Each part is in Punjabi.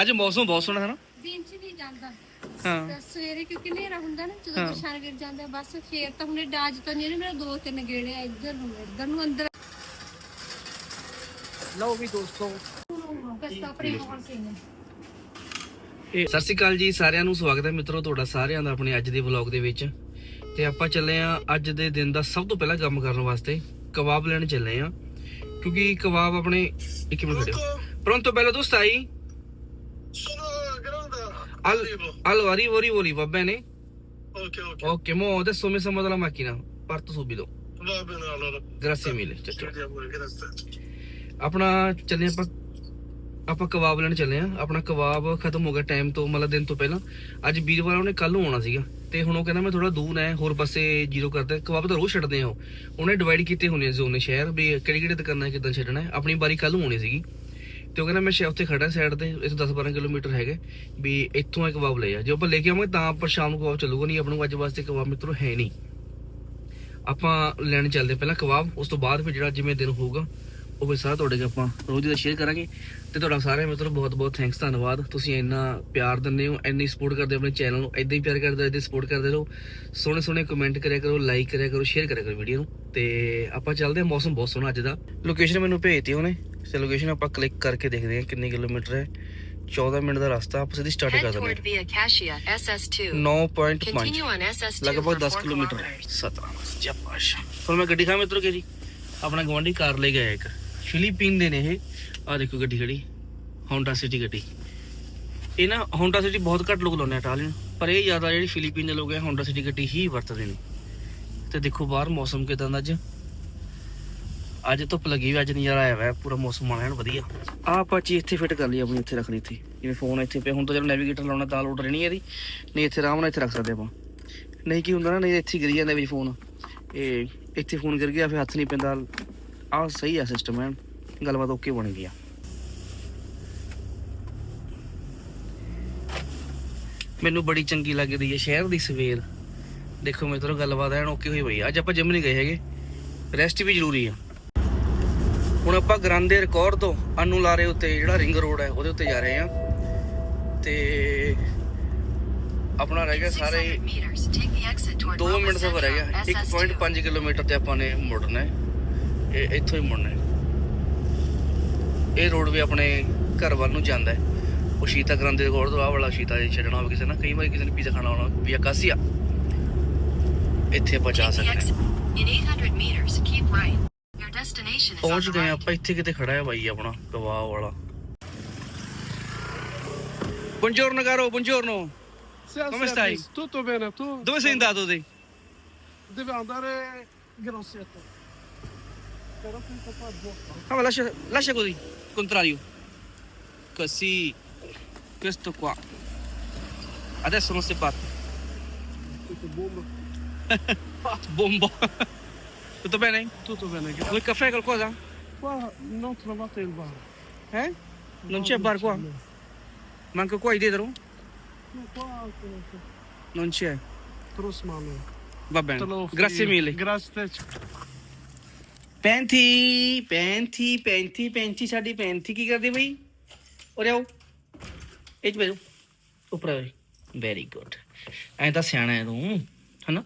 ਅੱਜ ਮੌਸਮ ਬਹੁਤ ਸੋਹਣਾ ਹੈ ਨਾ? ਦਿਨ ਚ ਨਹੀਂ ਜਾਂਦਾ। ਹਾਂ। ਸਵੇਰੇ ਕਿਉਂਕਿ ਹਨੇਰਾ ਹੁੰਦਾ ਨਾ ਜਦੋਂ ਹਾਂ। ਪਛਾਣ ਗਿਰ ਜਾਂਦਾ ਬਸ ਫੇਰ ਤਾਂ ਹੁਣੇ ਡਾਜ ਤਾਂ ਨਹੀਂ ਮੇਰਾ ਦੋ ਤਿੰਨ ਗੇੜੇ ਆ ਇੱਧਰ ਨੂੰ ਇੱਧਰ ਨੂੰ ਅੰਦਰ। ਲਓ ਵੀ ਦੋਸਤੋ। ਕਸਤਾ ਪ੍ਰੇਮ ਹੋਣ ਸੀ ਨੇ। ਇਹ ਸਤਿ ਸ਼੍ਰੀ ਅਕਾਲ ਜੀ ਸਾਰਿਆਂ ਨੂੰ ਸਵਾਗਤ ਹੈ ਮਿੱਤਰੋ ਤੁਹਾਡਾ ਸਾਰਿਆਂ ਦਾ ਆਪਣੇ ਅੱਜ ਦੇ ਵਲੌਗ ਦੇ ਵਿੱਚ। ਤੇ ਆਪਾਂ ਚੱਲੇ ਆ ਅੱਜ ਦੇ ਦਿਨ ਦਾ ਸਭ ਤੋਂ ਪਹਿਲਾਂ ਕੰਮ ਕਰਨ ਵਾਸਤੇ ਕਬਾਬ ਲੈਣ ਚੱਲੇ ਆ ਕਿਉਂਕਿ ਕਬਾਬ ਆਪਣੇ ਇੱਕ ਮਿੰਟ ਖੜਿਓ ਪਰੰਤੂ ਪਹਿਲਾਂ ਦੋਸਤ ਆਈ grande. Al, allora arrivo arrivo lì va bene? Ok, ok. ok mo adesso mi sono dalla macchina parto subito. Va bene allora. grazie mille ciao Ci ciao vediamo, grazie. ਆਪਣਾ ਚੱਲੇ ਆਪਾਂ ਆਪਾਂ ਕਬਾਬ ਲੈਣ ਚੱਲੇ ਆ ਆਪਣਾ ਕਬਾਬ ਖਤਮ ਹੋ ਗਿਆ ਟਾਈਮ ਤੋਂ ਮਤਲਬ ਦਿਨ ਤੋਂ ਪਹਿਲਾਂ ਅੱਜ ਵੀਰਵਾਰ ਉਹਨੇ ਕੱਲ ਨੂੰ ਆਉਣਾ ਸੀਗਾ ਤੇ ਹੁਣ ਉਹ ਕਹਿੰਦਾ ਮੈਂ ਥੋੜਾ ਦੂਰ ਹੈ ਹੋਰ ਪਾਸੇ ਜ਼ੀਰੋ ਕਰਦਾ ਕਬਾਬ ਤਾਂ ਰੋਜ਼ ਛੱਡਦੇ ਆ ਉਹ ਉਹਨੇ ਡਿਵਾਈਡ ਕੀਤੇ ਹੋਣੇ ਜ਼ੋਨ ਸ਼ਹਿਰ ਵੀ ਕਿਹੜੀ ਕਿਹੜੀ ਦੁਕਾਨਾਂ ਕਿੱਦਾਂ ਛੱਡਣਾ ਆਪਣੀ ਵਾਰੀ ਕੱਲ ਨੂੰ ਆਉਣੀ ਸੀਗੀ ਤੇ ਉਹ ਕਹਿੰਦਾ ਮੈਂ ਸ਼ਹਿਰ ਉੱਥੇ ਖੜਾ ਸਾਈਡ ਤੇ, ਇੱਥੋਂ 10 12 ਕਿਲੋਮੀਟਰ ਹੈਗੇ, ਵੀ ਇੱਥੋਂ ਇਹ ਕਬਾਬ ਲੈ ਆ। ਜੇ ਆਪਾਂ ਲੈ ਕੇ ਆਵਾਂਗੇ ਤਾਂ ਆਪਾਂ ਸ਼ਾਮ ਨੂੰ ਕਬਾਬ ਚੱਲੂਗਾ ਨਹੀਂ, ਆਪਾਂ ਨੂੰ ਅੱਜ ਵਾਸਤੇ ਕਬਾਬ ਮਿੱਤਰੋ ਹੈ ਨਹੀਂ। ਆਪਾਂ ਲੈਣ ਚੱਲਦੇ ਪਹਿਲਾਂ ਕਬਾਬ ਉਸ ਤੋਂ ਬਾਅਦ ਫਿਰ ਜਿਹੜਾ ਜਿਵੇਂ ਦਿਨ ਹੋਊਗਾ, ਉਹ ਫਿਰ ਸਾਰਾ ਤੁਹਾਡੇ ਨਾਲ ਆਪਾਂ ਰੋਜ਼ ਦਾ ਸ਼ੇਅਰ ਕਰਾਂਗੇ। ਤੇ ਤੁਹਾਡਾ ਸਾਰਿਆਂ ਮਿੱਤਰੋ ਬਹੁਤ ਬਹੁਤ ਥੈਂਕਸ ਧੰਨਵਾਦ। ਤੁਸੀਂ ਇੰਨਾ ਪਿਆਰ ਦਿੰਦੇ ਹੋ ਇੰਨੀ ਸਪੋਰਟ ਕਰਦੇ ਹੋ ਆਪਣੇ ਚੈਨਲ ਨੂੰ ਇਦਾਂ ਹੀ ਪਿਆਰ ਕਰਦੇ ਹੋ ਇਦਾਂ ਸਪੋਰਟ ਕਰਦੇ ਰਹੋ। ਸੋਹਣੇ ਸੋਹਣੇ ਕਮੈਂਟ ਕਰਿਆ ਕਰੋ ਲਾਈਕ ਕਰਿਆ ਕਰੋ ਸ਼ੇਅਰ ਕਰਿਆ ਕਰੋ ਵੀਡੀਓ ਨੂੰ। ਤੇ ਆਪਾਂ ਚੱਲਦੇ ਹਾਂ ਮੌਸਮ ਬਹੁਤ ਸੋਹਣਾ ਅੱਜ ਦਾ। ਲੋਕੇਸ਼ਨ ਮੈਨੂੰ ਭੇਜਤੀ ਉਹਨੇ। ਤੇ ਲੋਕੇਸ਼ਨ ਆਪਾਂ ਕਲਿੱਕ ਕਰਕੇ ਦੇਖਦੇ ਹਾਂ ਕਿੰਨੇ ਕਿਲੋਮੀਟਰ ਹੈ। 14 ਮਿੰਟ ਦਾ ਰਸਤਾ ਆਪਾਂ ਸਿੱਧੀ ਸਟਾਰਟ ਕਰ ਦਿੰਦੇ toward Via Cassia, SS2. ਹਾਂ 9.5 Continue on SS2 ਲਗਭਗ for 10 4 ਕਿਲੋਮੀਟਰ। kilometers. ਸਤਨਾਮ ਜਪਾਸ਼ਾ ਹੁਣ ਮੈਂ ਗੱਡੀ ਖਾ ਮਿੱਤਰੋ ਕੇ ਜੀ। ਆਪਣਾ ਗਵਾਂਢੀ ਕਾਰ ਲੈ ਗਿਆ ਇੱਕ। ਫਿਲੀਪੀਨ ਦੇ ਨੇ ਇਹ। ਆ ਦੇਖੋ ਗੱਡੀ ਖੜੀ। ਹੋਂਡਾ ਸਿਟੀ ਗੱਡੀ। ਇਹ ਨਾ ਹੋਂਡਾ ਸਿਟੀ ਬਹੁਤ ਘੱਟ ਲੋਕ ਲਾਉਂਦੇ ਆ ਇਟਾਲੀਅਨ ਪਰ ਇਹ ਜ਼ਿਆਦਾ ਜਿਹੜੀ ਫਿਲੀਪੀਨ ਦੇ ਲੋਕ ਹੈ ਹੋਂਡਾ ਸਿਟੀ ਗੱਡੀ ਹੀ ਵਰਤਦੇ ਨੇ। ਤੇ ਦੇਖੋ ਬਾਹਰ ਮੌਸਮ ਕਿਦਾਂ ਦਾ ਅੱਜ। ਅੱਜ ਧੁੱਪ ਲੱਗੀ ਵੀ ਅੱਜ ਨਜ਼ਾਰਾ ਆਇਆ ਹੋਇਆ, ਪੂਰਾ ਮੌਸਮ ਆਣਾ ਵਧੀਆ। ਆ ਆਪਾਂ ਚੀਜ਼ ਇੱਥੇ ਫਿੱਟ ਕਰ ਲਈ, ਆਪਣੀ ਇੱਥੇ ਰੱਖ ਇੱਥੇ। ਜਿਵੇਂ ਫੋਨ ਇੱਥੇ ਪਿਆ, ਹੁਣ ਤਾਂ ਜਦੋਂ ਨੈਵੀਗੇਟਰ ਲਾਉਣਾ ਤਾਂ ਲੋਡ ਰਹਿਣੀ ਇਹਦੀ। ਨਹੀਂ, ਇੱਥੇ ਆਰਾਮ ਨਾਲ ਇੱਥੇ ਰੱਖ ਸਕਦੇ ਆਪਾਂ। ਨਹੀਂ ਕੀ ਹੁੰਦਾ ਨਾ, ਨਹੀਂ ਇੱਥੇ ਹੀ ਗਿਰ ਜਾਂਦਾ ਵਿੱਚ ਫੋਨ ਇਹ ਇੱਥੇ ਫੋਨ ਗਿਰ ਗਿਆ, ਫਿਰ ਹੱਥ ਨਹੀਂ ਪੈਂਦਾ। ਆਹ ਸਹੀ ਆ ਸਿਸਟਮ ਹੈ ਗੱਲਬਾਤ ਓਕੇ ਬਣ ਗਈ ਆ ਮੈਨੂੰ ਬੜੀ ਚੰਗੀ ਲੱਗਦੀ ਹੈ ਸ਼ਹਿਰ ਦੀ ਸਵੇਰ ਦੇਖੋ ਮੇਰੇ ਤੋਂ ਗੱਲਬਾਤ ਐਨ ਓਕੇ ਹੋਈ ਪਈ ਆ। ਅੱਜ ਆਪਾਂ ਜਿਮ ਨਹੀਂ ਗਏ ਹੈਗੇ ਰੈਸਟ ਵੀ ਜ਼ਰੂਰੀ ਆ ਹੁਣ ਆਪਾਂ ਗਰਾਂਦੇ ਰਿਕਾਰਡ ਤੋਂ ਅਨੂ ਲਾਰੇ ਉੱਤੇ ਜਿਹੜਾ ਰਿੰਗ ਰੋਡ ਹੈ ਉਹਦੇ ਉੱਤੇ ਜਾ ਰਹੇ ਆ ਤੇ ਆਪਣਾ ਰਹਿ ਗਿਆ ਸਾਰੇ 600 meters. Take the exit toward 2 Roma minute ਸਫ਼ਰ ਰਹਿ ਗਿਆ Central, SS2. 1.5 ਕਿਲੋਮੀਟਰ ਤੇ ਆਪਾਂ ਨੇ ਮੁੜਨਾ ਹੈ ਇਹ ਇੱਥੋਂ ਹੀ ਮੁੜਨਾ ਹੈ ਇਹ ਰੋਡ ਵੀ ਆਪਣੇ ਘਰ ਵੱਲ ਨੂੰ ਜਾਂਦਾ ਹੈ ਉਹ ਸ਼ੀਤਾ ਗ੍ਰਾਂਦੇ ਦੇ ਕੋਲ ਤੋਂ ਆਹ ਵਾਲਾ ਸ਼ੀਤਾ ਜੇ ਛੱਡਣਾ ਹੋਵੇ ਕਿਸੇ ਨੇ ਕਈ ਵਾਰ ਕਿਸੇ ਨੇ ਪੀਜ਼ਾ ਖਾਣਾ ਹੋਣਾ ਵੀ ਕਾਸੀਆ ਇੱਥੇ ਆਪਾਂ ਜਾ Take the ਸਕਦੇ ਹਾਂ exit. In 800 meters, keep right. Your destination is on ਪਹੁੰਚ ਗਏ. ਆਪਾਂ ਇੱਥੇ ਕਿਤੇ ਖੜਾ ਹੈ ਬਾਈ ਆਪਣਾ ਕਬਾਬ ਵਾਲਾ Buongiorno caro, buongiorno. Come stai? Tutto bene, tu? Dove sei andato te? Devi andare Grosseto. Ah, ma lascia, lascia così, contrario. Così. Questo qua. Adesso non si batte. Tutto buono. Bombo. Tutto bene? Tutto bene, grazie. Vuoi caffè qualcosa? Qua non trovate il bar. Eh? Non c'è bar qua? Manca qua dietro? No, qua non c'è. Non c'è. Trosmano. Va bene. Grazie mille. Grazie. ਪੈਂਥੀ ਪੈਂਥੀ ਪੈਂਥੀ ਪੈਂਥੀ, ਸਾਡੀ ਪੈਂਥੀ ਕੀ ਕਰਦੀ ਬਈ? ਉਰੇ ਆਓ। ਇਹ ਚ ਬੈਠੋ ਉੱਪਰ ਆਓ ਵੈਰੀ ਗੁੱਡ ਐਂ ਤਾਂ ਸਿਆਣਾ ਹੈ ਤੂੰ, ਹਨਾ?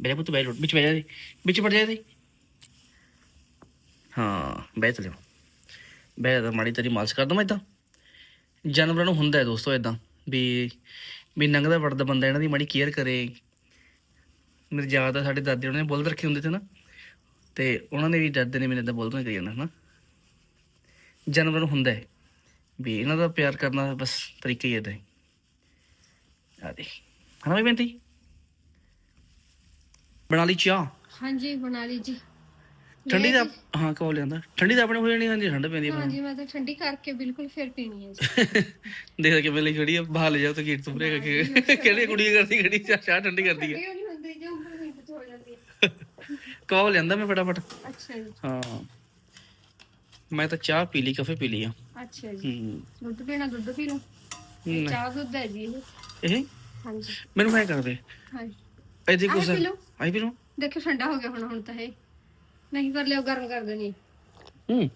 ਮੇਰੇ ਪੁੱਤ ਬੈਠ ਵਿੱਚ ਬੈਠ ਜਾ ਵਿੱਚ ਵੜ ਜਾ ਹਾਂ ਬੈਠ ਲਿਓ ਬੈਠ ਜਾ ਮਾੜੀ ਤੇਰੀ ਮਾਲਸ਼ ਕਰ ਦਵਾਂ ਇਦਾਂ। ਜਾਨਵਰਾਂ ਨੂੰ ਹੁੰਦਾ ਹੈ ਦੋਸਤੋ ਇਦਾਂ, ਵੀ ਵੀ ਨੰਗਦਾ ਵੜਦਾ ਬੰਦਾ ਇਹਨਾਂ ਦੀ ਮਾੜੀ ਕੇਅਰ ਕਰੇ। ਮੇਰੇ ਯਾਦ ਆ ਸਾਡੇ ਦਾਦੇ ਉਹਨਾਂ ਨੇ ਬੁੱਲ ਰੱਖੇ ਹੁੰਦੇ ਤੇ ਨਾ। ਤੇ ਉਹਨਾਂ ਨੇ ਵੀ ਡਰਦੇ ਨੇ ਮੈਨੂੰ ਇਦਾਂ ਬੋਲਦਾ ਕਰੀ ਜਾਂਦਾ ਹਨਾ। ਜਾਨਵਰ ਨੂੰ ਹੁੰਦਾ ਹੈ ਵੀ ਇਹਨਾਂ ਦਾ ਪਿਆਰ ਕਰਨਾ ਬਸ ਤਰੀਕਾ ਹੀ ਇਦਾਂ ਹੈ। ਆ ਦੇ ਹਨਾ ਵੀ ਬੇਨਤੀ? ਬਣਾ ਲਈ ਚਾਹ? ਹਾਂਜੀ ਬਣਾ ਲਈ ਜੀ। ਠੰਡੀ ਦਾ। ਹਾਂ ਕੋਲ ਲਿਆਂਦਾ? ਠੰਡੀ ਤਾਂ ਆਪਣੇ ਹੋ ਜਾਣੀ ਹਾਂਜੀ ਠੰਡ ਪੈਂਦੀ ਆ ਹਾਂਜੀ ਮੈਂ ਤਾਂ ਠੰਡੀ ਕਰਕੇ ਬਿਲਕੁਲ ਫਿਰ ਪੀਣੀ ਹੈ ਜੀ। ਦੇਖ ਕੇ ਪਹਿਲੇ ਖੜੀ ਆ ਬਾਹਰ ਲੈ ਜਾਓ ਤਾਂ ਗੇਟ ਤੋਂ ਪਰੇ ਕਿ ਕਿਹੜੀ ਕੁੜੀ ਕਰਦੀ ਖੜੀ ਚਾਹ ਠੰਡੀ ਕਰਦੀ ਹੈ ਠੰਡੀ ਨਹੀਂ ਹੁੰਦੀ ਜੇ ਉੱਪਰ ਮਿੰਟ ਚ ਹੋ ਜਾਂਦੀ ਹੈ ਕੋਲ ਲਿਆਂਦਾ ਮੈਂ ਫਟਾਫਟ? ਅੱਛਾ ਜੀ। ਹਾਂ। ਮੈਂ ਤਾਂ ਚਾਹ ਪੀ ਲਈ ਕਾਫੇ ਪੀ ਲਈ ਆ। ਅੱਛਾ ਜੀ। ਹੂੰ। ਦੁੱਧ ਪੀਣਾ ਦੁੱਧ ਪੀ ਲਓ। ਇਹ ਨਹੀਂ। ਚਾਹ ਦੁੱਧ ਹੈ ਜੀ ਇਹ। ਇਹ? ਹਾਂਜੀ। ਮੈਨੂੰ ਮੈਂ ਕਰਦੇ। ਹਾਂਜੀ। ਇਹਦੇ ਆਹ ਕੁਛ ਪੀ ਲਓ। ਆਈ ਪੀ ਲਓ। ਦੇਖੋ ਠੰਡਾ ਹੋ ਗਿਆ ਹੁਣ ਹੁਣ ਤਾਂ ਇਹ। ਨਹੀਂ ਕਰ ਲਿਓ ਗਰਮ ਕਰ ਦੇਣੀ। ਹੂੰ।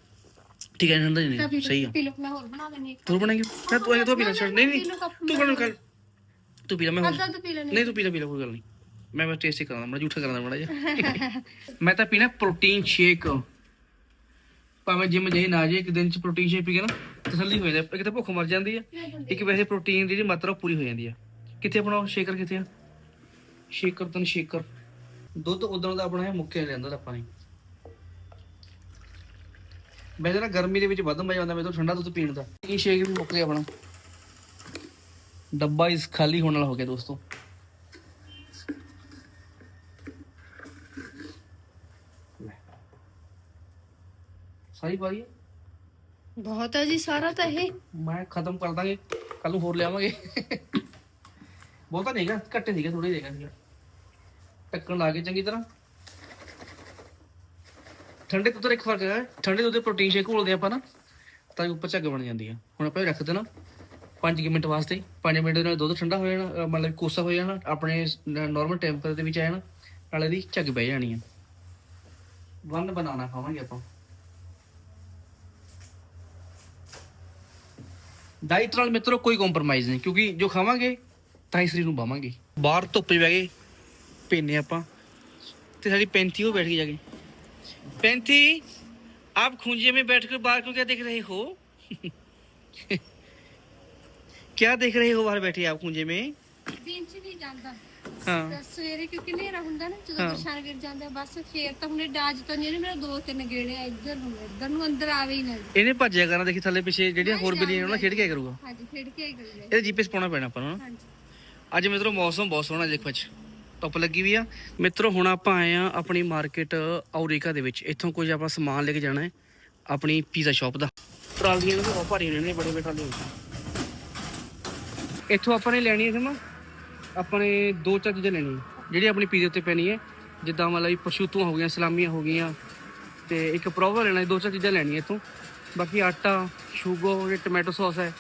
ਠੀਕ ਹੈ ਠੰਡਾ ਤਾਂ ਸਹੀ ਆ। ਪੀ ਲਓ ਮੈਂ ਹੋਰ ਬਣਾ ਲੈਣੀ ਇੱਕ ਤੂੰ ਬਣਾਏਂਗੇ ਮੈਂ ਤੂੰ ਇਹ ਤੋਂ ਪੀ ਲੈ ਛੱਡ ਨਹੀਂ ਨਹੀਂ। ਤੂੰ ਕਰ ਕਰ ਤੂੰ ਪੀ ਲੈ ਮੈਂ ਹੋਰ। ਅੱਧਾ ਤਾਂ ਪੀ ਲੈਣੀ ਨਹੀਂ ਤੂੰ ਪੀ ਲੈ ਪੀ ਲੈ ਕੋਈ ਗੱਲ ਨਹੀਂ। ਮੈਂ ਬਸ ਟੇਸਟ ਕਰਾਂਦਾ ਮੈਂ ਝੂਠਾ ਕਰਾਂਦਾ ਬੜਾ ਜਿਹਾ। ਮੈਂ ਤਾਂ ਪੀਣਾ ਪ੍ਰੋਟੀਨ ਸ਼ੇਕ ਭਾਵੇਂ ਜਿਮ ਜਾਈ, ਨਾ ਜੇ ਇੱਕ ਦਿਨ ਚ ਪ੍ਰੋਟੀਨ ਸ਼ੇਕ ਪੀ ਕੇ ਨਾ ਤਸੱਲੀ ਹੋ ਜਾਂਦੀ ਹੈ। ਇੱਕ ਤਾਂ ਭੁੱਖ ਮਰ ਜਾਂਦੀ ਹੈ ਇੱਕ ਵੈਸੇ ਪ੍ਰੋਟੀਨ ਦੀ ਜਿਹੜੀ ਮਾਤਰਾ ਉਹ ਪੂਰੀ ਹੋ ਜਾਂਦੀ ਹੈ ਕਿੱਥੇ ਆਪਣਾ ਸ਼ੇਕਰ ਕਿੱਥੇ ਆ? ਸ਼ੇਕਰ ਤਾਂ ਸ਼ੇਕਰ ਦੁੱਧ ਉਦੋਂ ਦਾ ਆਪਣਾ ਹੈ ਮੁੱਕੇ ਲੈਂਦਾ ਆਪਾਂ ਨੇ। ਵੈਸੇ ਨਾ ਗਰਮੀ ਦੇ ਵਿੱਚ ਵੱਧ ਮਜ਼ਾ ਆਉਂਦਾ ਮੈਨੂੰ ਠੰਡਾ ਦੁੱਧ ਪੀਣ ਦਾ। ਇਹ ਸ਼ੇਕ ਵੀ ਮੁੱਕ ਗਿਆ ਆਪਣਾ। ਡੱਬਾ ਇਸ ਖਾਲੀ ਹੋਣ ਵਾਲਾ ਹੋ ਗਿਆ ਦੋਸਤੋ। ਸਾਰੀ ਪਾਈ ਹੈ ਬਹੁਤ ਹੈ ਜੀ ਸਾਰਾ ਤਾਂ ਇਹ। ਮੈਂ ਖਤਮ ਕਰ ਦਾਂਗੇ ਕੱਲ ਨੂੰ ਹੋਰ ਲਿਆਵਾਂਗੇ। ਬਹੁਤਾ ਨਹੀਂਗਾ ਘੱਟੇ ਸੀਗਾ ਥੋੜੇ ਜਿਹਾ ਸੀਗਾ। ਟੱਕਣ ਲਾ ਕੇ ਚੰਗੀ ਤਰ੍ਹਾਂ। ਠੰਡੇ ਦੁੱਧ ਦਾ ਇੱਕ ਫ਼ਰਕ ਹੈ ਠੰਡੇ ਦੁੱਧ ਦੇ ਪ੍ਰੋਟੀਨ ਸ਼ੇਕ ਘੋਲਦੇ ਆਪਾਂ ਨਾ ਤਾਂ ਉੱਪਰ ਝੱਗ ਬਣ ਜਾਂਦੀ ਆ। ਹੁਣ ਆਪਾਂ ਇਹ ਰੱਖ ਦੇਣਾ 5 ਮਿੰਟ ਵਾਸਤੇ। 5 ਮਿੰਟ ਦੇ ਨਾਲ ਦੁੱਧ ਠੰਡਾ ਹੋ ਜਾਣਾ ਮਤਲਬ ਕੋਸਾ ਹੋ ਜਾਣਾ ਆਪਣੇ ਨਾਰਮਲ ਟੈਂਪਰੇਚਰ ਦੇ ਵਿੱਚ ਆ ਜਾਣਾ ਨਾਲੇ ਦੀ ਝੱਗ ਬਹਿ ਜਾਣੀ ਆ। ਵਨ ਬਨਾਨਾ ਖਾਵਾਂਗੇ ਆਪਾਂ। ਡਾਈਟ ਨਾਲ ਮਿੱਤਰੋ ਕੋਈ ਕੰਪਰੋਮਾਈਜ਼ ਨਹੀਂ ਕਿਉਂਕਿ ਜੋ ਖਾਵਾਂਗੇ ਤਾਂ ਹੀ ਸਰੀਰ ਨੂੰ ਬਾਵਾਂਗੇ ਬਾਹਰ ਧੁੱਪ 'ਚ ਬਹਿ ਗਏ ਪੀਨੇ ਆਪਾਂ ਤੇ ਸਾਡੀ ਪੈਂਤੀ ਉਹ ਬੈਠ ਗਈ ਜਾ ਕੇ पैंथी आप खूंजे में बैठकर बाहर को क्या देख रहे हो क्या देख रहे हो बाहर बैठे आप खूंजे में ਤਾਂ ਸਵੇਰੇ ਕਿਉਂਕਿ ਹਨੇਰਾ ਹੁੰਦਾ ਨਾ ਜਦੋਂ ਹਾਂ। ਪਰਛਾਣ ਗਿਰ ਜਾਂਦਾ ਬਸ ਫੇਰ ਤਾਂ ਹੁਣੇ ਡਾਜ ਤਾਂ ਨਹੀਂ ਮੇਰੇ ਦੋ ਤਿੰਨ ਗੇੜੇ ਆ ਇੱਧਰ ਨੂੰ ਇੱਧਰ ਨੂੰ ਅੰਦਰ ਆਵੇ ਹੀ ਨਾ ਜੀ। ਇਹਨੇ ਭੱਜਿਆ ਕਰਨਾ ਦੇਖੀ ਥੱਲੇ ਪਿੱਛੇ ਜਿਹੜੀਆਂ ਹੋਰ ਬਿਲੀਆਂ ਨੇ ਉਹਨਾਂ ਖੇਡ ਕੇ ਕਰੂਗਾ। ਹਾਂਜੀ ਖੇਡ ਕੇ ਆਈ ਗਏ ਇਹਦੇ ਜੀਪੀਐਸ ਪਾਉਣਾ ਪੈਣਾ ਆਪਾਂ ਨੂੰ ਨਾ। ਹਾਂਜੀ। ਅੱਜ ਮਿੱਤਰੋ ਮੌਸਮ ਬਹੁਤ ਸੋਹਣਾ ਦੇਖੋ ਅੱਜ। ਧੁੱਪ ਲੱਗੀ ਵੀ ਆ। ਮਿੱਤਰੋ ਹੁਣ ਆਪਾਂ ਆਏ ਆ ਆਪਣੀ ਮਾਰਕੀਟ ਔਰੇਕਾ ਦੇ ਵਿੱਚ। ਇੱਥੋਂ ਕੁਝ ਆਪਾਂ ਸਮਾਨ ਲੈ ਕੇ ਜਾਣਾ ਹੈ ਆਪਣੀ ਪੀਜ਼ਾ ਸ਼ਾਪ ਦਾ। ਟਰਾਲੀਆਂ ਨੂੰ ਬਹੁਤ ਭਾਰੀ ਨੇ ਬੜੇ ਬੜੇ ਟਰਾਲੀਆਂ ਇੱਥੋਂ ਆਪਾਂ ਨੇ ਲੈਣੀ ਹੈ ਸਮਾਂ ਆਪਾਂ ਨੇ ਦੋ ਚਾਰ ਚੀਜ਼ਾਂ ਲੈਣੀਆਂ ਜਿਹੜੀ ਆਪਣੀ ਪੀਜ਼ੇ ਉੱਤੇ ਪੈਣੀ ਹੈ, ਜਿੱਦਾਂ ਮਤਲਬ ਵੀ ਪਸ਼ੂਤੂਆਂ ਹੋ ਗਈਆਂ, ਸਲਾਮੀਆਂ ਹੋ ਗਈਆਂ, ਤੇ ਇੱਕ ਪ੍ਰੋਵਰ ਲੈਣਾ ਦੋ ਚਾਰ ਚੀਜ਼ਾਂ ਲੈਣੀਆਂ ਇੱਥੋਂ। ਬਾਕੀ ਆਟਾ ਸ਼ੂਗੋ ਤੇ ਟੋਮੈਟੋ ਸੌਸ ਹੈ,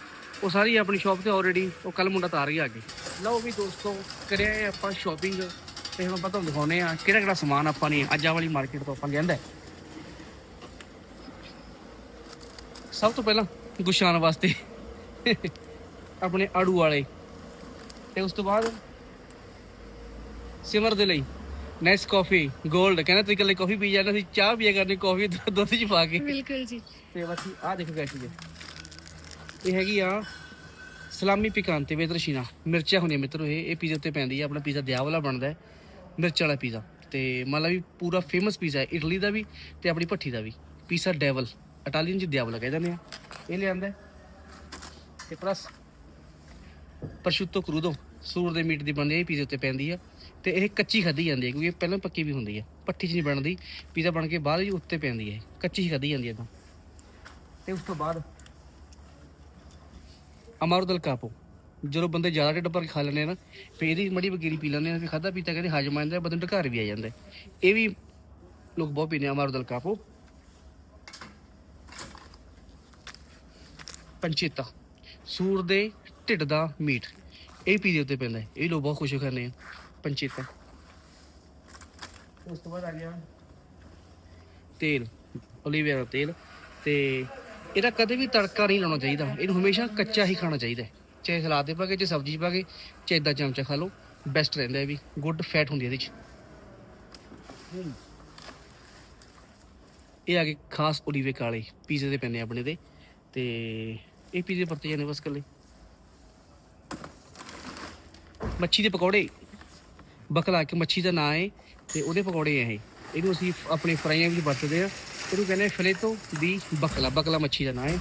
ਉਹ ਸਾਰੀ ਆਪਣੀ ਸ਼ਾਪ ਤੇ ਆਲਰੇਡੀ ਉਹ ਕੱਲ ਮੁੰਡਾ ਤਾਰ ਗਿਆ ਅੱਗੇ ਲਓ ਵੀ ਦੋਸਤੋ, ਕਰਿਆ ਹੈ ਆਪਾਂ ਸ਼ਾਪਿੰਗ ਤੇ ਹੁਣ ਆਪਾਂ ਤੁਹਾਨੂੰ ਦਿਖਾਉਨੇ ਆ ਕਿਹੜਾ ਕਿਹੜਾ ਸਮਾਨ ਆਪਾਂ ਨੇ ਅੱਜ ਆਹ ਵਾਲੀ ਮਾਰਕੀਟ ਤੋਂ ਆਪਾਂ ਲਿਆਂਦਾ ਸਭ ਤੋਂ ਪਹਿਲਾਂ ਗੁਸ਼ਾਨ ਵਾਸਤੇ ਆਪਣੇ ਆੜੂ ਵਾਲੇ ਤੇ ਉਸ ਤੋਂ ਬਾਅਦ ਸਿਮਰ ਦੇ ਲਈ ਨੈਸ ਕਾਫੀ 골ਡ ਕਹਿੰਦਾ ਤੁਸੀਂ ਇਕੱਲੇ ਕਾਫੀ ਪੀ ਜਾਂਦੇ ਸੀ ਚਾਹ ਪੀਆ ਕਰਨੀ ਕਾਫੀ ਦੁੱਧ ਚ ਪਾ ਕੇ। ਬਿਲਕੁਲ ਜੀ। ਤੇ ਬਾਕੀ ਆ ਦੇਖੋ ਗੈਸ ਜੀ। ਇਹ ਹੈਗੀ ਆ ਸਲਾਮੀ ਪਿਕਾਂਤੇ ਵੇਤਰਸ਼ੀਨਾ ਮਿਰਚਾਂ ਹੁੰਦੀਆਂ ਮਿੱਤਰੋ ਇਹ ਇਹ ਪੀਜ਼ਾ ਉੱਤੇ ਪੈਂਦੀ ਆ ਆਪਣਾ ਪੀਜ਼ਾ ਦਿਆ ਵਾਲਾ ਬਣਦਾ ਹੈ ਮਿਰਚ ਵਾਲਾ ਪੀਜ਼ਾ ਤੇ ਮਤਲਬ ਵੀ ਪੂਰਾ ਫੇਮਸ ਪੀਜ਼ਾ ਹੈ ਇਟਲੀ ਦਾ ਵੀ ਤੇ ਆਪਣੀ ਭੱਠੀ ਦਾ ਵੀ। ਪੀਜ਼ਾ ਡੈਵਲ ਇਟਾਲੀਅਨ ਚ ਦਿਆਵਲਾ ਕਹਿੰਦੇ ਨੇ ਆ। ਇਹ ਲਿਆਂਦਾ। ਤੇ ਪਲੱਸ ਪਰਸ਼ੂਤੋ ਕਰੂਦੋ, ਸੂਰ ਦੇ ਮੀਟ ਦੀ ਬਣਦੀ ਹੈ ਇਹ ਪੀਜ਼ੇ ਉੱਤੇ ਪੈਂਦੀ ਆ। ਤੇ ਇਹ ਕੱਚੀ ਖਾਧੀ ਜਾਂਦੀ ਹੈ ਕਿਉਂਕਿ ਇਹ ਪਹਿਲਾਂ ਪੱਕੀ ਵੀ ਹੁੰਦੀ ਹੈ ਪੱਠੀ 'ਚ ਨਹੀਂ ਬਣਦੀ, ਪੀਜ਼ਾ ਬਣ ਕੇ ਬਾਅਦ ਹੀ ਉੱਤੇ ਪੈਂਦੀ ਹੈ ਕੱਚੀ ਹੀ ਖਾਧੀ ਜਾਂਦੀ ਹੈ ਤਾਂ ਤੇ ਉਸ ਤੋਂ ਬਾਅਦ ਅਮਾਰੂ ਦਲ ਕਾਪੋ ਜਦੋਂ ਬੰਦੇ ਜ਼ਿਆਦਾ ਢਿੱਡ ਭਰ ਕੇ ਖਾ ਲੈਂਦੇ ਆ ਨਾ, ਫਿਰ ਇਹਦੀ ਮੜੀ ਬਗੀਰੀ ਪੀ ਲੈਂਦੇ ਆ, ਫਿਰ ਖਾਦਾ ਪੀਤਾ ਕਹਿੰਦੇ ਹਜਮ ਆ ਜਾਂਦਾ, ਬੰਦੇ ਨੂੰ ਢਕਾਰ ਵੀ ਆ ਜਾਂਦਾ। ਇਹ ਵੀ ਲੋਕ ਬਹੁਤ ਪੀਂਦੇ ਆ ਅਮਾਰੋ ਦਲ ਕਾਪੋ ਪੰਚੇਤਾ। ਸੂਰ ਦੇ ਢਿੱਡ ਦਾ ਮੀਟ। ਇਹ ਪੀਜ਼ੇ ਉੱਤੇ ਪੈਂਦਾ ਹੈ। ਇਹ ਲੋਕ ਬਹੁਤ ਖੁਸ਼ ਹੋ ਕੇ ਖਾਂਦੇ ਆ। ਪੰਚੇਤਾ। ਉਸ ਤੋਂ ਬਾਅਦ ਆ ਗਿਆ। ਤੇਲ। ਓਲੀਵੀਆ ਦਾ ਤੇਲ। ਤੇ ਇਹਦਾ ਕਦੇ ਵੀ ਤੜਕਾ ਨਹੀਂ ਲਾਉਣਾ ਚਾਹੀਦਾ। ਇਹਨੂੰ ਹਮੇਸ਼ਾ ਕੱਚਾ ਹੀ ਖਾਣਾ ਚਾਹੀਦਾ। ਹੈ। ਚਾਹੇ ਸਲਾਦ ਦੇ ਪਾ ਕੇ ਚਾਹੇ ਸਬਜ਼ੀ 'ਚ ਪਾ ਕੇ ਚਾਹੇ ਇਦਾਂ ਚਮਚਾ ਖਾ ਲਓ। ਬੈਸਟ ਰਹਿੰਦਾ ਇਹ ਵੀ। ਗੁੱਡ ਫੈਟ ਹੁੰਦੀ ਹੈ ਇਹਦੇ 'ਚ। ਇਹ ਆ ਗਏ ਖਾਸ ਓਲੀਵੇ ਕਾਲੇ। ਪੀਜ਼ੇ ਦੇ ਆ ਆਪਣੇ ਦੇ ਤੇ ਇਹ ਪੀਜ਼ੇ ਵਰਤੇ ਜਾਂਦੇ ਬਸ ਕੱਲੇ ਮੱਛੀ ਦੇ ਪਕੌੜੇ। ਬਕਲਾ ਇੱਕ ਮੱਛੀ ਦਾ ਨਾਂ ਹੈ ਤੇ ਉਹਦੇ ਪਕੌੜੇ ਆ ਇਹ। ਇਹਨੂੰ ਅਸੀਂ ਆਪਣੇ ਫਰਾਈਆਂ ਵਿੱਚ ਵਰਤਦੇ ਆ। ਇਹਨੂੰ ਕਹਿੰਦੇ ਫਿਲੇਟੋ ਦੀ ਬਕਲਾ। ਬਕਲਾ ਮੱਛੀ ਦਾ ਨਾਂ ਹੈ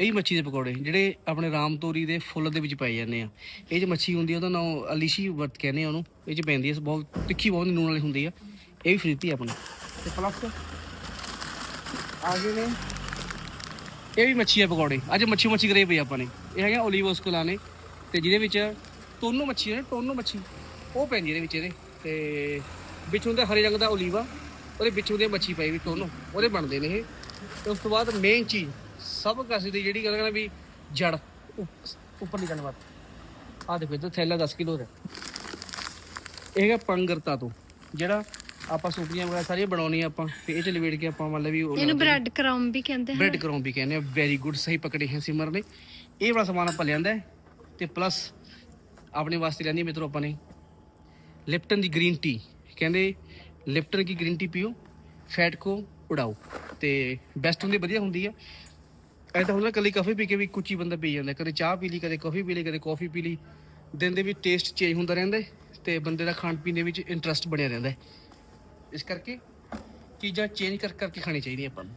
ਇਹ ਮੱਛੀ ਦੇ ਪਕੌੜੇ, ਜਿਹੜੇ ਆਪਣੇ ਰਾਮ ਤੋਰੀ ਦੇ ਫੁੱਲ ਦੇ ਵਿੱਚ ਪਾਏ ਜਾਂਦੇ ਆ। ਇਹ ਜੇ ਮੱਛੀ ਹੁੰਦੀ ਆ, ਉਹਦਾ ਨਾਮ ਅਲੀਸ਼ੀ ਵਰਤ ਕਹਿੰਦੇ ਆ ਉਹਨੂੰ। ਇਹ ਚ ਪੈਂਦੀ ਆ ਬਹੁਤ ਤਿੱਖੀ, ਬਹੁਤ ਨੂਣ ਵਾਲੀ ਹੁੰਦੀ ਆ। ਇਹ ਵੀ ਫਰੀਤੀ ਆਪਣੀ। ਤੇ ਪਲੱਸ ਆ ਗਏ ਨੇ ਇਹ ਵੀ ਮੱਛੀ ਆ ਪਕੌੜੇ। ਅੱਜ ਮੱਛੀ ਮੱਛੀ ਕਰੇ ਪਈ ਆਪਾਂ ਨੇ। ਇਹ ਹੈਗਾ ਓਲੀਵ ਓਲੀਵੋਸ ਕੋਲਾਨੇ ਤੇ ਜਿਹਦੇ ਵਿੱਚ ਟੋਨੋ ਮੱਛੀ ਹੈ ਨਾ ਟੋਨੋ ਮੱਛੀ। ਉਹ ਪੈਂਦੀ ਇਹਦੇ ਵਿੱਚ ਇਹਦੇ। ਤੇ ਵਿੱਚ ਹੁੰਦਾ ਹਰੇ ਰੰਗ ਦਾ ਓਲੀਵਾ ਉਹਦੇ ਵਿੱਚ ਹੁੰਦੀ ਮੱਛੀ ਪਈ ਵੀ ਟੋਨੋ ਉਹਦੇ ਬਣਦੇ ਨੇ ਇਹ। ਤੇ ਉਸ ਤੋਂ ਬਾਅਦ ਮੇਨ ਚੀਜ਼, ਸਭ ਕਾਸੇ ਦੀ ਜਿਹੜੀ ਗੱਲ ਕਰਨਾ ਵੀ ਜੜ। ਉੱਪਰ ਦੀ ਵਾਸਤੇ ਆ ਦੇਖੋ ਇੱਧਰ ਥੈਲਾ 10 ਕਿਲੋ ਦਾ। ਇਹ ਹੈਗਾ ਪੰਗਰਤਾ ਤੋਂ। ਜਿਹੜਾ ਆਪਾਂ ਸੂਪੀਆਂ ਵਗੈਰਾ ਸਾਰੀਆਂ ਬਣਾਉਣੀਆਂ ਆਪਾਂ ਤੇ ਇਹ ਚ ਲਵੇੜ ਕੇ ਆਪਾਂ ਮਤਲਬ ਵੀ ਇਹਨੂੰ ਬ੍ਰੈਡ ਕਰਾਮ ਵੀ ਕਹਿੰਦੇ ਹਨ। ਬ੍ਰੈਡ ਕਰੋਂ ਵੀ ਕਹਿੰਦੇ ਆ ਵੈਰੀ ਗੁੱਡ ਸਹੀ ਪਕੜੇ ਹੈ ਸਿਮਰ ਨੇ। ਇਹ ਵਾਲਾ ਸਮਾਨ ਆਪਾਂ ਲਿਆਂਦਾ ਤੇ ਪਲੱਸ ਆਪਣੇ ਵਾਸਤੇ ਲੈਂਦੀ ਮਿੱਤਰੋ ਆਪਾਂ ਨੇ ਲਿਪਟਨ ਦੀ ਗ੍ਰੀਨ ਟੀ ਕਹਿੰਦੇ ਲਿਪਟਨ ਦੀ ਗ੍ਰੀਨ ਟੀ ਪੀਓ ਫੈਟ ਕੋ ਉਡਾਓ ਤੇ ਬੈਸਟ ਹੁੰਦੀ ਵਧੀਆ ਹੁੰਦੀ ਆ। ਐ ਤਾਂ ਹੁੰਦਾ ਕੱਲੀ ਕਾਫੀ ਪੀ ਕੇ ਵੀ ਕੁਚੀ ਬੰਦਾ ਪੀ ਜਾਂਦਾ ਕਦੇ ਚਾਹ ਪੀ ਲਈ ਕਦੇ ਕਾਫੀ ਪੀ ਲਈ ਕਦੇ ਕਾਫੀ ਪੀ ਲਈ। ਦਿਨ ਦੇ ਵਿੱਚ ਟੇਸਟ ਚੇਂਜ ਹੁੰਦਾ ਰਹਿੰਦਾ ਤੇ ਬੰਦੇ ਦਾ ਖਾਣ ਪੀਣ ਦੇ ਵਿੱਚ ਇੰਟਰਸਟ ਬਣਿਆ ਰਹਿੰਦਾ ਇਸ ਕਰਕੇ ਚੀਜ਼ਾਂ ਚੇਂਜ ਕਰ ਕਰਕੇ ਖਾਣੀ ਚਾਹੀਦੀਆਂ ਆਪਾਂ ਨੂੰ।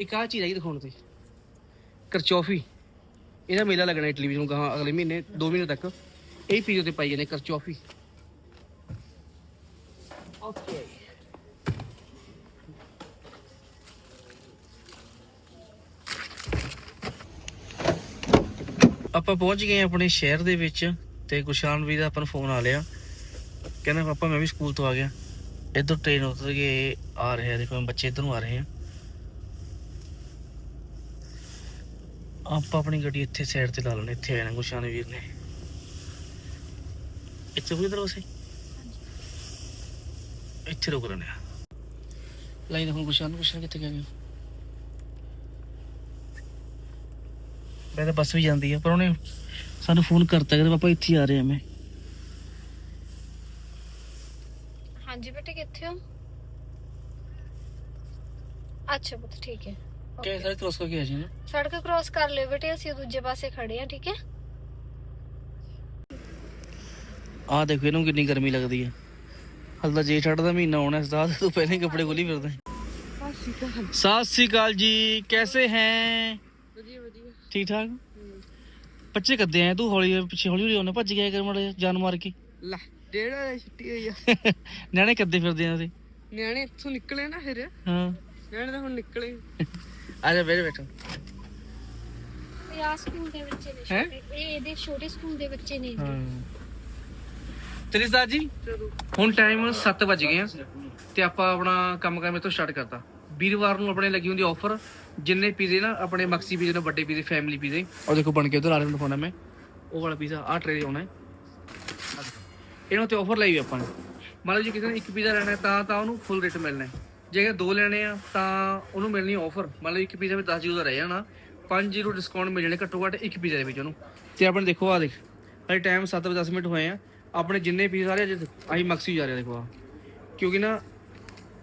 ਇੱਕ ਆਹ ਚੀਜ਼ ਆਈ ਦਿਖਾਉਣ ਤੇ। ਕਰਚੌਫੀ। ਇਹਦਾ ਮੇਲਾ ਲੱਗਣਾ ਇਟਲੀ ਵਿੱਚ ਹੁਣ ਗਾਹਾਂ ਅਗਲੇ ਮਹੀਨੇ 2 ਮਹੀਨੇ ਤੱਕ। ਇਹ ਪੀਜ਼ੇ ਤੇ ਪਾਈ ਜਾਂਦੇ ਕਰਚੌਫੀ। ਓਕੇ ਆਪਾਂ ਪਹੁੰਚ ਗਏ ਹਾਂ ਆਪਣੇ ਸ਼ਹਿਰ ਦੇ ਵਿੱਚ ਤੇ ਗੁਸ਼ਾਨ ਵੀ ਦਾ ਆਪਾਂ ਨੂੰ ਫੋਨ ਆ ਲਿਆ। ਕਹਿੰਦਾ ਪਾਪਾ ਮੈਂ ਵੀ ਸਕੂਲ ਤੋਂ ਆ ਗਿਆ। ਇੱਧਰ ਟ੍ਰੇਨ ਉਤਰ ਕੇ ਆ ਰਹੇ ਆ ਦੇਖੋ ਬੱਚੇ ਇੱਧਰ ਨੂੰ ਆ ਰਹੇ ਆ ਆਪਾਂ ਆਪਣੀ ਗੱਡੀ ਇੱਥੇ ਸਾਈਡ ਤੇ ਲਾ ਲੈਣੀ ਇੱਥੇ ਆ ਜਾਣਾ ਗੁਸ਼ਾਨ ਵੀਰ ਨੇ। ਇੱਥੇ ਕੋਈ ਦਰਵਾਜ਼ੇ ਇੱਥੇ ਰੁਕ ਲੈਣੇ ਆ ਲਾਈਨ ਹੁਣ ਗੁਸ਼ਾਨ ਗੁਸ਼ਾਨ ਕਿੱਥੇ ਗਿਆ? ਤਾਂ ਬੱਸ ਵੀ ਜਾਂਦੀ ਆ ਪਰ ਉਹਨੇ ਸਾਨੂੰ ਫੋਨ ਕਰਤਾ ਕਿ ਪਾਪਾ ਇੱਥੇ ਹੀ ਆ ਰਹੇ ਆ ਮੈਂ। ਹਾਂਜੀ ਬੇਟੇ ਕਿੱਥੇ ਹੋ? ਅੱਛਾ ਪੁੱਤ ਠੀਕ ਹੈ। ਕਿ ਸਾਰੇ ਕ੍ਰੋਸ ਕਰਕੇ ਆ ਜੀ ਨਾ? ਸੜਕ ਕ੍ਰੋਸ ਕਰ ਲਿਓ ਬੇਟੇ ਅਸੀਂ ਦੂਜੇ ਪਾਸੇ ਖੜੇ ਆ ਠੀਕ ਹੈ? ਆਹ ਦੇਖੋ ਇਹਨੂੰ ਕਿੰਨੀ ਗਰਮੀ ਲੱਗਦੀ ਹੈ ਹਲ ਤਾਂ ਜੇਠ ਦਾ ਮਹੀਨਾ ਆਉਣਾ ਇਸ ਦਾ ਤੂੰ ਪਹਿਲੇ ਹੀ ਕੱਪੜੇ ਖੋਲੀ ਫਿਰਦਾ। ਸਤਿ ਸ੍ਰੀ ਅਕਾਲ ਜੀ ਕੈਸੇ ਹੈ? ਵਧੀਆ ਵਧੀਆ। ਠੀਕ ਠਾਕ ਬੱਚੇ ਕੱਦੇ ਆਏ ਤੂੰ ਹੌਲੀ ਪਿੱਛੇ ਹੌਲੀ ਹੌਲੀ ਉਹਨੇ ਭੱਜ ਗਿਆ ਕਰ ਮੜਾ ਜਾਨ ਮਾਰ ਕੇ। ਲੈ ਡੇਢ ਛੁੱਟੀ ਹੋਈ ਆ। ਨਿਆਣੇ ਕੱਦੇ ਫਿਰਦੇ ਆ ਤੇ ਨਿਆਣੇ ਇੱਥੋਂ ਨਿਕਲੇ ਨਾ ਫਿਰ। ਹਾਂ। ਨਿਆਣੇ ਤਾਂ ਹੁਣ ਨਿਕਲੇ। ਆ ਜਾ ਬੈਠ ਬੈਠੋ। ਇਹ ਆ ਸਕੂਲ ਦੇ ਬੱਚੇ ਨੇ ਹੈਂ? ਛੋਟੇ। ਇਹ ਇਹਦੇ ਛੋਟੇ ਸਕੂਲ ਦੇ ਬੱਚੇ ਨੇ। ਹਾਂ। ਤੇਰੀ ਸਾਜ ਜੀ? ਹੁਣ ਟਾਈਮ 7 ਵਜ ਗਏ ਆ ਤੇ ਆਪਾਂ ਆਪਣਾ ਕੰਮ ਕਰਨੇ ਤੋਂ ਸਟਾਰਟ ਕਰਤਾ। ਵੀਰਵਾਰ ਨੂੰ ਆਪਣੇ ਲੱਗੀ ਹੁੰਦੀ ਆਫਰ ਜਿੰਨੇ ਪੀਜ਼ੇ ਨਾ ਆਪਣੇ ਮਕਸੀ ਪੀਜ਼ੇ ਨੇ ਵੱਡੇ ਪੀਜ਼ੇ ਫੈਮਿਲੀ ਪੀਜ਼ੇ ਉਹ ਦੇਖੋ ਬਣ ਕੇ ਉਧਰ ਆ ਰਹੇ ਨੂੰ ਦਿਖਾਉਣਾ ਮੈਂ। ਉਹ ਵਾਲਾ ਪੀਜ਼ਾ ਆਹ ਟਰੇ ਆਉਣਾ ਹੈ। ਇਹਨਾਂ ਤੇ ਆਫਰ ਲਈ ਆਪਾਂ ਨੇ। ਮੰਨ ਲਓ ਜੇ ਕਿਸੇ ਨੇ ਇੱਕ ਪੀਜ਼ਾ ਲੈਣਾ ਤਾਂ ਤਾਂ ਉਹਨੂੰ ਫੁੱਲ ਰੇਟ ਮਿਲਣਾ ਜੇ ਦੋ ਲੈਣੇ ਆ ਤਾਂ ਉਹਨੂੰ ਮਿਲਣੀ ਆਫਰ ਮੰਨ ਲਓ ਇੱਕ ਪੀਜ਼ਾ ਵਿੱਚ 10 ਜੀਰੋ ਦਾ ਰਹਿ ਜਾਣਾ 5 ਜੀਰੋ ਡਿਸਕਾਊਂਟ ਮਿਲ ਜਾਣੇ ਘੱਟੋ ਘੱਟ ਇੱਕ ਪੀਜ਼ਾ ਦੇ ਵਿੱਚ ਉਹਨੂੰ। ਤੇ ਆਪਣੇ ਦੇਖੋ ਆ ਦੇਖ। ਹਜੇ ਟਾਈਮ 7 ਵਜੇ 10 ਮਿੰਟ ਹੋਏ ਆ। ਆਪਣੇ ਜਿੰਨੇ ਪੀਸ ਸਾਰੇ ਅੱਜ ਆਹੀ ਮਕਸੀ ਜਾ ਰਿਹਾ ਦੇਖੋ ਆ ਕਿਉਂਕਿ ਨਾ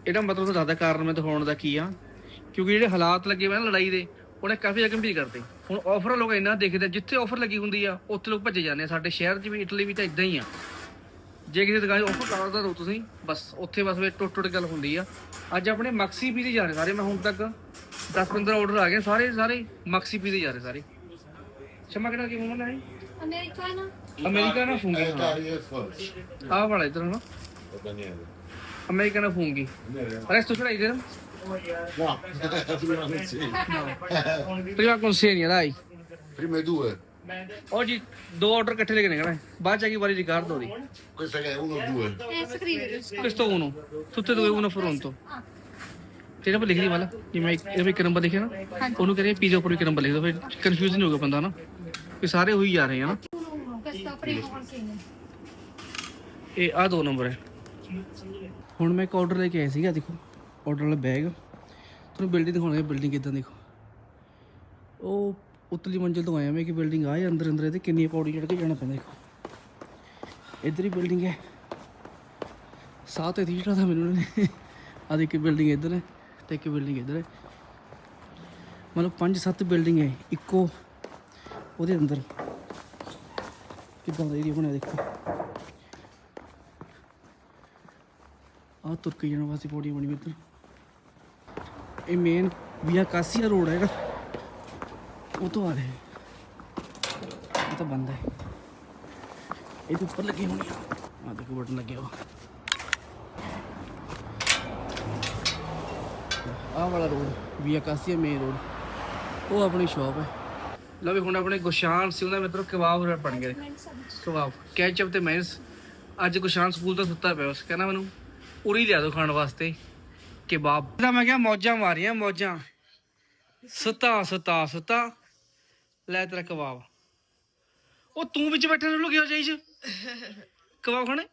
ਇਹਦਾ ਮਤਲਬ ਤਾਂ ਜ਼ਿਆਦਾ ਕਾਰਨ ਮੈਂ ਦਿਖਾਉਣ ਦਾ ਕੀ ਆ ਕਿਉਂਕਿ ਜਿਹੜੇ ਹਾਲਾਤ ਲੱਗੇ ਹੋਏ ਨਾ ਲੜਾਈ ਦੇ ਉਹਨੇ ਕਾਫੀ ਜਗ੍ਹਾ ਵੀ ਕਰਦੇ ਹੁਣ ਆਫਰ ਲੋਕ ਇੰਨਾ ਦੇਖਦੇ ਆ, ਜਿੱਥੇ ਆਫਰ ਲੱਗੀ ਹੁੰਦੀ ਆ ਉੱਥੇ ਲੋਕ ਭੱਜੇ ਜਾਂਦੇ ਆ। ਸਾਡੇ ਸ਼ਹਿਰ 'ਚ ਵੀ ਇਟਲੀ ਵੀ ਤਾਂ ਇਦਾਂ ਹੀ ਆ। ਜੇ ਕਿਸੇ ਦੁਕਾਨ ਆਫਰ ਲਾਉਂਦਾ ਤਾਂ ਤੁਸੀਂ ਬਸ ਉੱਥੇ ਬਸ ਵੇ ਟੁੱਟ ਟੁੱਟ ਗੱਲ ਹੁੰਦੀ ਆ। ਅੱਜ ਆਪਣੇ ਮਕਸੀ ਪੀਜ਼ੇ ਜਾ ਰਹੇ ਸਾਰੇ ਮੈਂ ਹੁਣ ਤੱਕ 10 15 ਆਰਡਰ ਆ ਗਏ ਸਾਰੇ ਸਾਰੇ ਮਕਸੀ ਪੀਜ਼ੇ ਜਾ ਰਹੇ ਸਾਰੇ। ਸ਼ਮਾ ਕਿਹੜਾ ਕੀ ਮੋਮਨ ਹੈ? ਅਮਰੀਕਾ ਨਾ। ਅਮਰੀਕਾ ਨਾ ਫੂੰਗੀ ਹਾਂ। Italia forse. ਆਹ ਵਾਲਾ ਇਧਰ ਨਾ Va Daniele. ਅਮਰੀਕਾ ਨਾ ਫੂੰਗੀ ਰੈਸਟ ਚੜਾਈ ਦੇ No, prima non sì. prima consegna dai Prima i due. oggi ਦੋ ਆਰਡਰ ਇਕੱਠੇ ਲੈ ਕੇ ਨਿਕਲਣਾ ਹੈ। ਬਾਅਦ ਚ ਆ ਕੇ ਵਾਰੀ ਰਿਕਾਰਡੋ ਦੀ Questa che è uno o due. ਐਸ ਖਰੀਦ ਲਓ questo uno tutte e due uno fronto ਤੇਰੇ ਪਰ ਲਿਖ ਦੀ ਵਾਲਾ ਜਿਵੇਂ ਇੱਕ ਇਹਦੇ ਵਿੱਚ ਇੱਕ ਨੰਬਰ ਲਿਖਿਆ ਨਾ ਉਹਨੂੰ ਕਹਿੰਦੇ ਪੀਜ਼ਾ ਉੱਪਰ ਇੱਕ ਨੰਬਰ ਲਿਖ ਦੋ ਫਿਰ ਕਨਫਿਊਜ਼ ਨਹੀਂ ਹੋਊਗਾ ਬੰਦਾ ਨਾ ਕਿ ਸਾਰੇ ਹੋਈ ਜਾ ਰਹੇ ਆ ਨਾ ਇਹ ਆ ਦੋ ਨੰਬਰ ਹੈ ਹੁਣ ਮੈਂ ਇੱਕ ਆਰਡਰ ਲੈ ਕੇ ਆਇਆ ਸੀਗਾ, ਦੇਖੋ। ਆਰਡਰ ਵਾਲਾ ਬੈਗ ਤੁਹਾਨੂੰ ਬਿਲਡਿੰਗ ਦਿਖਾਉਣੀ ਬਿਲਡਿੰਗ ਕਿਦਾਂ ਦੇਖੋ। ਉਹ ਉਤਲੀ ਮੰਜ਼ਿਲ ਤੋਂ ਆਇਆ ਮੈਂ ਕਿ ਬਿਲਡਿੰਗ ਆ ਅੰਦਰ ਅੰਦਰ ਇਹਦੇ ਕਿੰਨੀ ਪੌੜੀ ਚੜ ਕੇ ਜਾਣਾ ਪੈਂਦਾ, ਦੇਖੋ। ਇੱਧਰ ਹੀ ਬਿਲਡਿੰਗ ਹੈ। ਸਾਹ ਤੇ ਜਿਹੜਾ था ਮੈਨੂੰ ਨੇ ਆ ਦੇਖ ਬਿਲਡਿੰਗ ਇੱਧਰ ਹੈ ਤੇ ਇੱਕ ਬਿਲਡਿੰਗ ਇੱਧਰ ਹੈ। ਮਤਲਬ ਪੰਜ ਸੱਤ ਬਿਲਡਿੰਗ ਹੈ, ਇੱਕੋ ਉਹਦੇ ਅੰਦਰ। ਕਿੱਦਾਂ ਦਾ ਏਰੀਆ ਬਣਿਆ, ਦੇਖੋ। ਆ ਤੁਰਕੀ ਜਾਣ ਵਾਸਤੇ ਪੌੜੀ ਬਣੀ ਇੱਧਰ ਇਹ ਮੇਨ ਵੀਆ ਕਾਸੀਆ ਰੋਡ ਹੈ ਜਿਹੜਾ। ਉਹ ਤੋਂ ਆ ਰਿਹਾ। ਹੈ। ਇਹ ਤਾਂ ਬੰਦ ਹੈ ਇਹਦੇ ਉੱਪਰ ਲੱਗੀ ਹੋਣੀ ਆ। ਆ ਦੇਖੋ ਬਟਨ ਲੱਗਿਆ ਵਾ। ਆਹ ਵਾਲਾ road Via Cassia main road ਉਹ ਆਪਣੀ ਸ਼ਾਪ ਹੈ ਲਓ ਵੀ ਹੁਣ ਆਪਣੇ ਗੁਸ਼ਾਨ ਸਿੰਘ ਦਾ ਮਿੱਤਰੋ ਕਬਾਬ ਬਣ ਗਿਆ। ਕਬਾਬ ਕੈਚਅਪ ਤੇ ਮੈਨਸ ਅੱਜ ਗੁਸ਼ਾਨ ਸਕੂਲ ਤੋਂ ਸੁੱਤਾ ਪਿਆ ਉਸ, ਕਹਿੰਦਾ ਮੈਨੂੰ ਉਰੀ ਲਿਆ ਦੋ ਖਾਣ ਵਾਸਤੇ। ਕਬਾਬ। ਤਾਂ ਮੈਂ ਕਿਹਾ ਮੌਜਾਂ ਮਾਰੀਆਂ ਮੌਜਾਂ। ਸੁੱਤਾ ਸੁੱਤਾ ਸੁੱਤਾ। ਲੈ ਤੇਰਾ ਕਬਾਬ। ਉਹ ਤੂੰ ਵਿੱਚ ਬੈਠਾ ਨੂੰ ਲੁਕਿਆ ਜਾਈ ਚ? ਕਬਾਬ ਖਾਣੇ?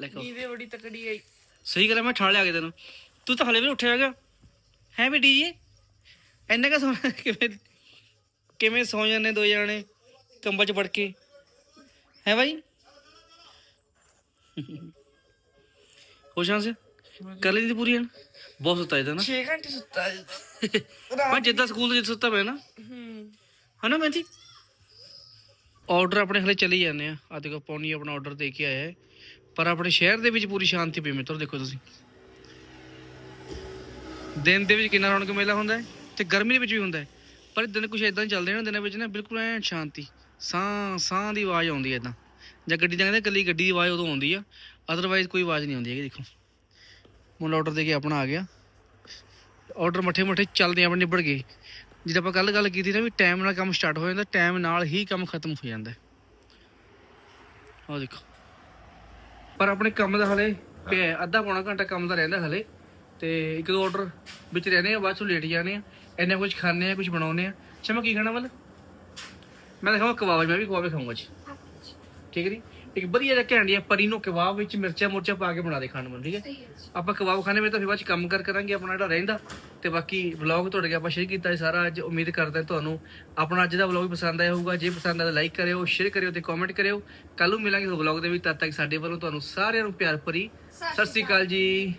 ਲੈ ਕਬਾਬ। ਨੀਂਦੇ ਬੜੀ ਤਕੜੀ ਆਈ। ਸਹੀ ਗੱਲ ਹੈ ਮੈਂ ਠਾਲ ਲਿਆ ਕੇ ਤੈਨੂੰ। ਤੂੰ ਤਾਂ ਹਲੇ ਵੀ ਉੱਠਿਆ ਹੈਗਾ। ਹੈ ਬੇਟੀ ਜੀ? ਇੰਨਾ ਕਾ ਸੌਣਾ ਕਿਵੇਂ ਕਿਵੇਂ ਸੌ ਜਾਂਦੇ ਦੋ ਜਾਣੇ ਕੰਬਲ ਚ ਵੜ ਕੇ? ਹੈ ਭਾਈ ਹੋਸ਼ਾਂ ਸੇ ਕਰ ਲਈ ਦੀ ਪੂਰੀ ਹਨ ਬਹੁਤ ਸੁੱਤਾ ਇਹਦਾ ਨਾ। 6 ਘੰਟੇ ਸੁੱਤਾ ਮੈਂ ਜਿੱਦਾਂ ਸਕੂਲ ਦੇ ਵਿੱਚ ਸੁੱਤਾ ਪਿਆ ਨਾ। ਹੂੰ। ਹਨਾ ਮੈਂ ਜੀ ਆਰਡਰ ਆਪਣੇ ਹਲੇ ਚਲੀ ਜਾਂਦੇ ਆ। ਆ ਦੇਖੋ ਪੌਣੀ ਆਪਣਾ ਆਰਡਰ ਦੇ ਕੇ ਆਇਆ ਹੈ। ਪਰ ਆਪਣੇ ਸ਼ਹਿਰ ਦੇ ਵਿੱਚ ਪੂਰੀ ਸ਼ਾਂਤੀ ਪਈ ਮਿੱਤਰ ਦੇਖੋ ਤੁਸੀਂ। ਦਿਨ ਦੇ ਵਿੱਚ ਕਿੰਨਾ ਰੌਣਕ ਮੇਲਾ ਹੁੰਦਾ ਹੈ ਤੇ ਗਰਮੀ ਦੇ ਵਿੱਚ ਵੀ ਹੁੰਦਾ ਹੈ। ਪਰ ਦਿਨ ਕੁਝ ਇਦਾਂ ਚੱਲਦੇ ਨੇ ਦਿਨਾਂ ਵਿੱਚ ਨਾ ਬਿਲਕੁਲ ਐ ਸ਼ਾਂਤੀ। ਸਾਹ ਸਾਹ ਦੀ ਆਵਾਜ਼ ਆਉਂਦੀ ਹੈ ਇਦਾਂ ਜਾਂ ਕੱਲੀ ਗੱਡੀ ਦੀ ਆਵਾਜ਼ ਉਦੋਂ ਆਉਂਦੀ ਆ। ਅਦਰਵਾਈਜ਼ ਕੋਈ ਆਵਾਜ਼ ਨਹੀਂ ਆਉਂਦੀ ਹੈਗੀ ਦੇਖੋ। ਮੁੰਡਾ ਆਰਡਰ ਦੇ ਕੇ ਆਪਣਾ ਆ ਗਿਆ। ਆਰਡਰ ਮੱਠੇ ਮੱਠੇ ਚੱਲਦੇ ਆਪਣੇ ਨਿਬੜ ਗਏ। ਜਿੱਦਾਂ ਆਪਾਂ ਕੱਲ ਗੱਲ ਕੀਤੀ ਨਾ ਵੀ ਟਾਈਮ ਨਾਲ ਕੰਮ ਸਟਾਰਟ ਹੋ ਜਾਂਦਾ ਟਾਈਮ ਨਾਲ ਹੀ ਕੰਮ ਖਤਮ ਹੋ ਜਾਂਦਾ। ਆਹ ਦੇਖੋ। ਪਰ ਆਪਣੇ ਕੰਮ ਦਾ ਹਲੇ ਪਿਆ ਅੱਧਾ ਪੌਣਾ ਘੰਟਾ ਕੰਮ ਦਾ ਰਹਿੰਦਾ ਹਲੇ। ਤੇ ਇੱਕ ਦੋ ਆਰਡਰ ਵਿੱਚ ਰਹਿੰਦੇ ਆ ਬਾਅਦ ਚੋਂ ਲੇਟ ਜਾਣੇ ਆ। ਇੰਨਾ ਕੁਝ ਖਾਣੇ ਆ ਕੁਝ ਬਣਾਉਨੇ ਆ। ਚਮਾ ਕੀ ਖਾਣਾ ਵੱਲ ਮੈਂ ਦਿਖਾਵਾਂ ਕਬਾਬ ਮੈਂ ਵੀ ਕਬਾਬ ਖਾਊਂਗਾ ਜੀ ਠੀਕ ਹੈ ਜੀ? ਇੱਕ ਵਧੀਆ ਜਿਹਾ ਘੈਂਟੀਆ ਪਰੀ ਨੂੰ ਕਬਾਬ ਵਿੱਚ ਮਿਰਚਾਂ ਮੁਰਚਾਂ ਪਾ ਕੇ ਬਣਾ ਦੇ ਖਾਣ ਨੂੰ ਠੀਕ ਹੈ? ਆਪਾਂ ਕਬਾਬ ਖਾਣੇ ਵਿੱਚ ਤਾਂ ਫਿਰ ਬਾਅਦ ਚ ਕੰਮ ਕਰ ਕਰਾਂਗੇ ਆਪਣਾ ਜਿਹੜਾ ਰਹਿੰਦਾ। ਤੇ ਬਾਕੀ ਵਲੌਗ ਤੁਹਾਡੇ ਨਾਲ ਆਪਾਂ ਸ਼ੇਅਰ ਕੀਤਾ ਹੈ ਸਾਰਾ ਅੱਜ ਉਮੀਦ ਕਰਦੇ ਹਾਂ ਤੁਹਾਨੂੰ ਆਪਣਾ ਅੱਜ ਦਾ ਵਲੌਗ ਪਸੰਦ ਆਇਆ ਹੋਊਗਾ। ਜੇ ਪਸੰਦ ਆਇਆ ਤਾਂ ਲਾਈਕ ਕਰਿਓ ਸ਼ੇਅਰ ਕਰਿਓ ਤੇ ਕਮੈਂਟ ਕਰਿਓ। ਕੱਲ ਨੂੰ ਮਿਲਾਂਗੇ ਹੋਰ ਵਲੌਗ ਦੇ ਵਿੱਚ ਤਦ ਤੱਕ ਸਾਡੇ ਵੱਲੋਂ ਤੁਹਾਨੂੰ ਸਾਰਿਆਂ ਨੂੰ ਪਿਆਰ ਭਰੀ ਸਤਿ ਸ੍ਰੀ ਅਕਾਲ। ਜੀ।